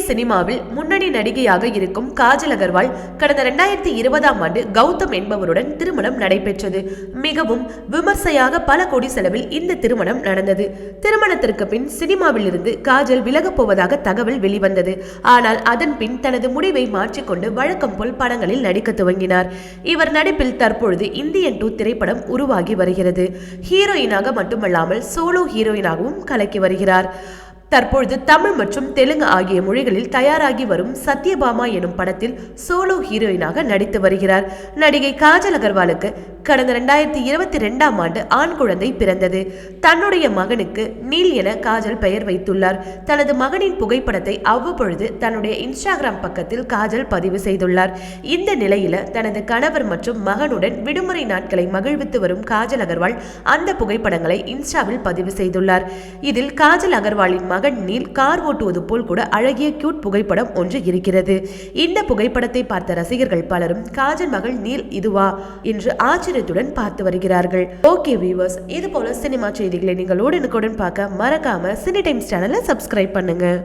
சினிமாவில் முன்னணி நடிகையாக இருக்கும் காஜல் அகர்வால் கடந்த இரண்டாயிரத்தி இருபதாம் ஆண்டு கௌதம் என்பவருடன் திருமணம் நடைபெற்றது. மிகவும் விமர்சையாக பல கோடி செலவில் இந்த திருமணம் நடந்தது. திருமணத்திற்கு பின் சினிமாவில் இருந்து காஜல் விலகப் போவதாக தகவல் வெளிவந்தது. ஆனால் அதன் பின் தனது முடிவை மாற்றிக்கொண்டு வழக்கம் போல் படங்களில் நடிக்க துவங்கினார். இவர் நடிப்பில் தற்பொழுது இந்தியன் டூ திரைப்படம் உருவாகி வருகிறது. ஹீரோயினாக மட்டுமல்லாமல் சோலோ ஹீரோயினாகவும் கலக்கி வருகிறார். தற்பொழுது தமிழ் மற்றும் தெலுங்கு ஆகிய மொழிகளில் தயாராகி வரும் சத்யபாமா எனும் படத்தில் சோலோ ஹீரோயினாக நடித்து வருகிறார். நடிகை காஜல் அகர்வாலுக்கு கடந்த ரெண்டாயிரத்தி இருபத்தி ரெண்டாம் ஆண்டு ஆண் குழந்தை பிறந்தது. தன்னுடைய மகனுக்கு நீல் என காஜல் பெயர் வைத்துள்ளார். தனது மகனின் புகைப்படத்தை அவ்வப்பொழுது தன்னுடைய இன்ஸ்டாகிராம் பக்கத்தில் காஜல் பதிவு செய்துள்ளார். இந்த நிலையில தனது கணவர் மற்றும் மகனுடன் விடுமுறை நாட்களை மகிழ்வித்து வரும் காஜல் அகர்வால் அந்த புகைப்படங்களை இன்ஸ்டாவில் பதிவு செய்துள்ளார். இதில் காஜல் அகர்வாலின் மகன் கார் ஓட்டுவது போல் கூட அழகிய கியூட் புகைப்படம் ஒன்று இருக்கிறது. இந்த புகைப்படத்தை பார்த்த ரசிகர்கள் பலரும் காஜல் மகள் நீல் இதுவா? என்று ஆச்சரியத்துடன் பார்த்து வருகிறார்கள். ஓகே வியூவர்ஸ் இது போல சினிமா செய்திகளை நீங்கள் உடனுக்குடன் பார்க்க மறக்காம சினி டைம்ஸ் சேனலை சப்ஸ்கிரைப் பண்ணுங்க.